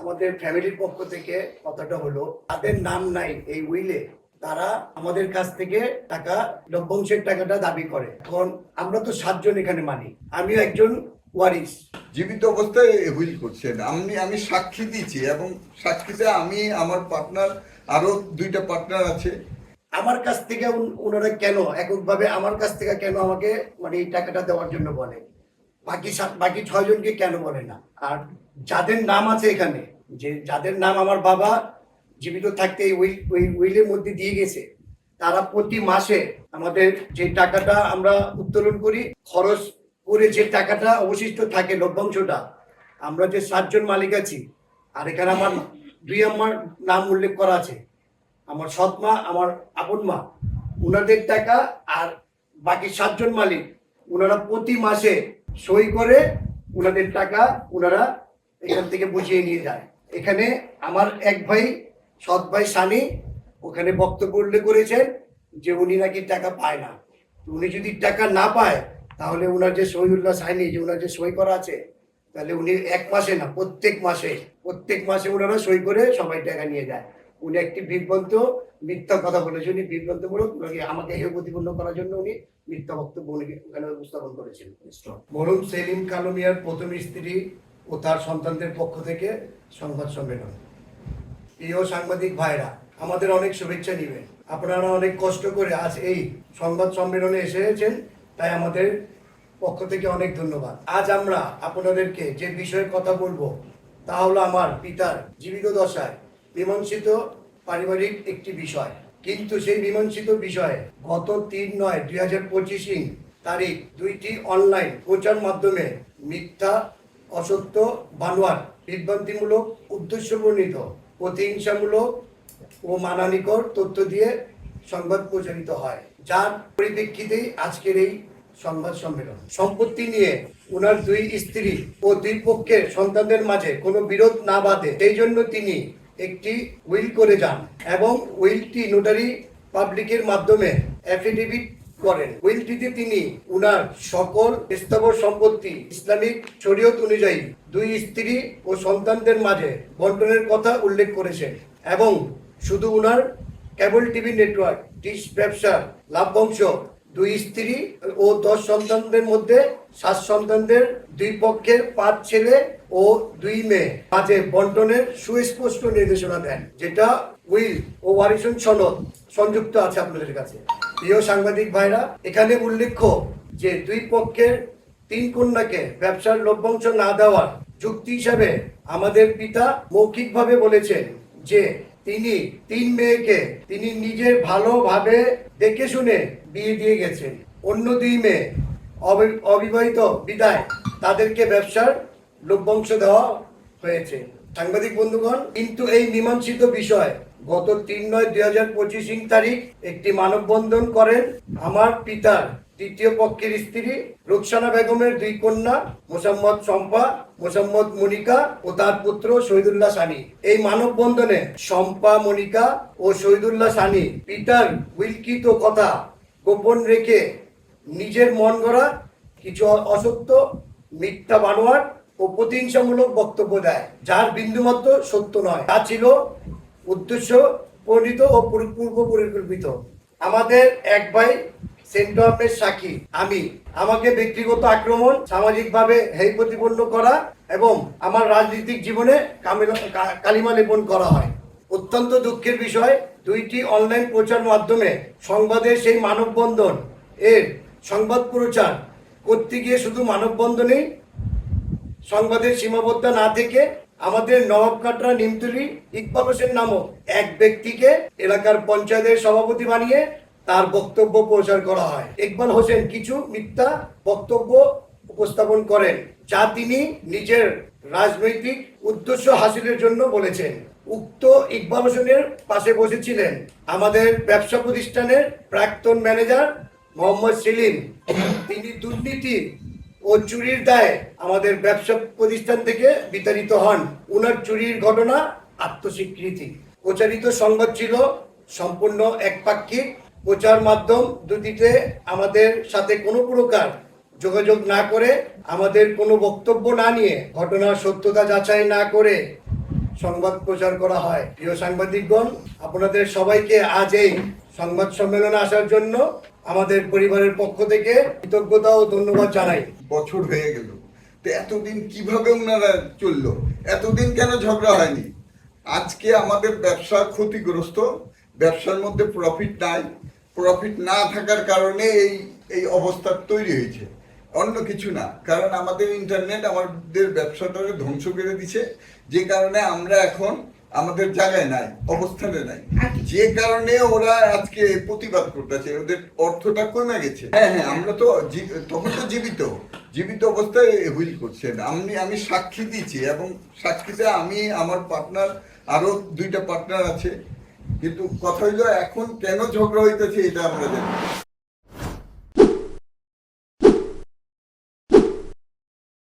আমাদের ফ্যামিলির পক্ষ থেকে কথাটা হলো তাদের নাম নাই এই উইলে। তারা আমাদের কাছ থেকে টাকা লভ্যাংশের টাকাটা দাবি করে। এখন আমরা তো সাতজন এখানে মানি আমিও একজন ওয়ারিস জীবিত অবস্থায় হুইল করছেন। আমি আমি সাক্ষী দিয়েছি এবং সাক্ষীতে আমি আমার পার্টনার আরও দুইটা পার্টনার আছে। আমার কাছ থেকে ওনারা কেন এককভাবে আমার কাছ থেকে কেন আমাকে মানে এই টাকাটা দেওয়ার জন্য বলে? বাকি সাত বাকি ছয়জনকে কেন বলে না? আর যাদের নাম আছে এখানে, যে যাদের নাম আমার বাবা জীবিত থাকতে উইল ওই উইলের মধ্যে দিয়ে গেছে, তারা প্রতি মাসে আমাদের যে টাকাটা আমরা উত্তোলন করি, খরচ করে যে টাকাটা অবশিষ্ট থাকে লভ্যাংশটা, আমরা যে সাতজন মালিক আছি, আর এখানে আমার দুই আমার নাম উল্লেখ করা আছে, আমার সৎ মা, আমার আপন মা ওনাদের টাকা আর বাকি সাতজন মালিক ওনারা প্রতি মাসে সই করে ওনাদের টাকা ওনারা এখান থেকে বুঝিয়ে নিয়ে যায়। এখানে আমার এক ভাই, সৎ ভাই সানি, ওখানে বক্তব্য উল্লেখ করেছেন যে উনি নাকি টাকা পায় না। উনি যদি টাকা না পায়, তাহলে ওনার যে সই সহিউল্লাহ সাইনি যে ওনার যে সই করা আছে, তাহলে উনি এক মাসে না, প্রত্যেক মাসে প্রত্যেক মাসে ওনারা সই করে সবাই টাকা নিয়ে যায়। উনি একটি বিভ্রান্ত, মিথ্যা কথা বলেছে উনি, বিভ্রান্তমূলক আমাকে হেয় প্রতিপন্ন করার জন্য উনি মিথ্যা বক্তব্য ওখানে উপস্থাপন করেছেন। মরুম সেলিম কালমিয়ার প্রথম স্ত্রী ও তার সন্তানদের পক্ষ থেকে সংবাদ সম্মেলন। প্রিয় সাংবাদিক ভাইরা, আমাদের অনেক শুভেচ্ছা নিবেন। আপনারা অনেক কষ্ট করে আজ এই সংবাদ সম্মেলনে এসেছেন, তাই আমাদের পক্ষ থেকে অনেক ধন্যবাদ। আজ আমরা আপনাদেরকে যে বিষয়ে কথা বলব, তা হলো আমার পিতার জীবিত দশায় মীমাংসিত পারিবারিক একটি বিষয়। কিন্তু সেই মীমাংসিত বিষয়ে গত তিন নয় দুই হাজার পঁচিশে তারিখ দুইটি অনলাইন প্রচার মাধ্যমে মিথ্যা, অসত্য বানোয়ার বিভ্রান্তিমূলক, উদ্দেশ্যপ্রণীত, প্রতিহিংসামূলক ও মানানিকর তথ্য দিয়ে সংবাদ প্রচারিত হয়, যার পরিপ্রেক্ষিতেই আজকের এই সংবাদ সম্মেলন। সম্পত্তি নিয়ে ওনার দুই স্ত্রী ও দুই পক্ষের সন্তানদের মাঝে কোনো বিরোধ না বাঁধে, সেই জন্য তিনি একটি উইল করে যান এবং উইলটি নোটারি পাবলিকের মাধ্যমে অ্যাফিডেভিট করেন। উইলটিতে তিনি উনার সকল স্থাবর সম্পত্তি, ইসলামিক শরীয়ত অনুযায়ী দুই স্ত্রী ও সন্তানদের মাঝে বন্টনের কথা উল্লেখ করেছেন এবং শুধু উনার কেবল টিভি নেটওয়ার্ক, ডিশ ব্যবসা, লাভবংশ দুই স্ত্রী ও দশ সন্তানদের মধ্যে সাত সন্তানদের দুই পক্ষের পাঁচ ছেলে ও দুই মেয়ে। মাঝে বন্টনের সুস্পষ্ট নির্দেশনা দেন, যেটা উইল ও ওয়ারিশন সনদ সংযুক্ত আছে আপনাদের কাছে। প্রিয় সাংবাদিক ভাইরা, এখানে উল্লেখ্য যে দুই পক্ষের তিন কন্যাকে ব্যবসার লভ্যাংশ না দেওয়ার যুক্তি হিসাবে আমাদের পিতা মৌখিকভাবে বলেছেন যে তিনি তিন মেয়েকে তিনি নিজের ভালোভাবে দেখে শুনে বিয়ে দিয়ে গেছেন। অন্য দুই মেয়ে অবি- অবিবাহিত বিদায় তাদেরকে ব্যবসার লভ্যাংশ দেওয়া হয়েছে। সাংবাদিক বন্ধুগণ, কিন্তু এই মীমাংসিত বিষয় গত তিন নয় দুই হাজার পঁচিশ তারিখ একটি মানববন্ধন করেন আমার পিতার তৃতীয় পক্ষের স্ত্রী রুকসানা বেগমের দুই কন্যা, মোসাম্মদ শম্পা, মোসাম্মদ মনিকা ও তার পুত্র শহীদুল্লাহ সানি। এই মানববন্ধনে শম্পা, মনিকা ও শহীদুল্লাহ সানি পিতার উইলকিত কথা গোপন রেখে নিজের মন গড়া কিছু অসত্য, মিথ্যা বানোয়ার ও প্রতিহিংসামূলক বক্তব্য দেয়, যার বিন্দুমাত্র সত্য নয়। তা ছিল উদ্দেশ্য প্রণীত ও পূর্ব- পরিকল্পিত আমাদের এক ভাই সেন্ট আহমেদ সাক্ষী, আমি। আমাকে ব্যক্তিগত আক্রমণ, সামাজিকভাবে হেয় প্রতিপন্ন করা এবং আমার রাজনৈতিক জীবনে কালিমা লেপন করা হয়। অত্যন্ত দুঃখের বিষয়, দুইটি অনলাইন প্রচার মাধ্যমে সংবাদের সেই মানববন্ধন, এর সংবাদ প্রচার করতে গিয়ে শুধু মানববন্ধনেই সংবাদের সীমাবদ্ধ না থেকে আমাদের নবাবকাটরা নিমতলি ইকবাল হোসেন নামক এক ব্যক্তিকে এলাকার পঞ্চায়েতের সভাপতি বানিয়ে তার বক্তব্য প্রচার করা হয়। ইকবাল হোসেন কিছু মিথ্যা বক্তব্য উপস্থাপন করেন, যা তিনি নিজের রাজনৈতিক উদ্দেশ্য হাসিলের জন্য বলেছেন। উক্ত ইকবাল হোসেনের পাশে বসেছিলেন আমাদের ব্যবসা প্রতিষ্ঠানের প্রাক্তন ম্যানেজার মোহাম্মদ সেলিম। তিনি দুর্নীতি ও চুরির দায়ে আমাদের ব্যবসা প্রতিষ্ঠান থেকে বিতাড়িত হন। উনার চুরির ঘটনা আত্মস্বীকৃতি। প্রচারিত সংবাদ ছিল সম্পূর্ণ একপাক্ষিক প্রচার মাধ্যম দুটিতে আমাদের সাথে কোনো প্রকার যোগাযোগ না করে আমাদের কোনো বক্তব্য না নিয়ে ঘটনার সত্যতা যাচাই না করে সংবাদ প্রচার করা হয়। প্রিয় সাংবাদিকগণ, আপনাদের সবাইকে আজ এই সংবাদ সম্মেলনে আসার জন্য আমাদের পরিবারের পক্ষ থেকে কৃতজ্ঞতা ও ধন্যবাদ জানাই। বছর হয়ে গেল। তো এতদিন কীভাবে ওনারা চলল? এতদিন কেন ঝগড়া হয়নি? আজকে আমাদের ব্যবসা ক্ষতিগ্রস্ত ব্যবসার মধ্যে প্রফিট নাই। প্রফিট না থাকার কারণে এই এই অবস্থা তৈরি হয়েছে। অন্য কিছু না। কারণ আমাদের ইন্টারনেট আমাদের ব্যবসাটাকে ধ্বংস করে দিছে। যে কারণে আমরা এখন আমাদের জায়গায় নাই অবস্থানে নাই। যে কারণে ওরা আজকে প্রতিবাদ করতেছে। ওদের অর্থটা কমে গেছে। হ্যাঁ হ্যাঁ আমরা তো তখন তো জীবিত। জীবিত অবস্থায় হুইল করছেন। আমি আমি সাক্ষী দিয়েছি এবং সাক্ষীতে আমি আমার পার্টনার আরও দুইটা পার্টনার আছে। কিন্তু কথা হইল এখন কেন ঝগড়া হইতেছে এটা আমরা জানি।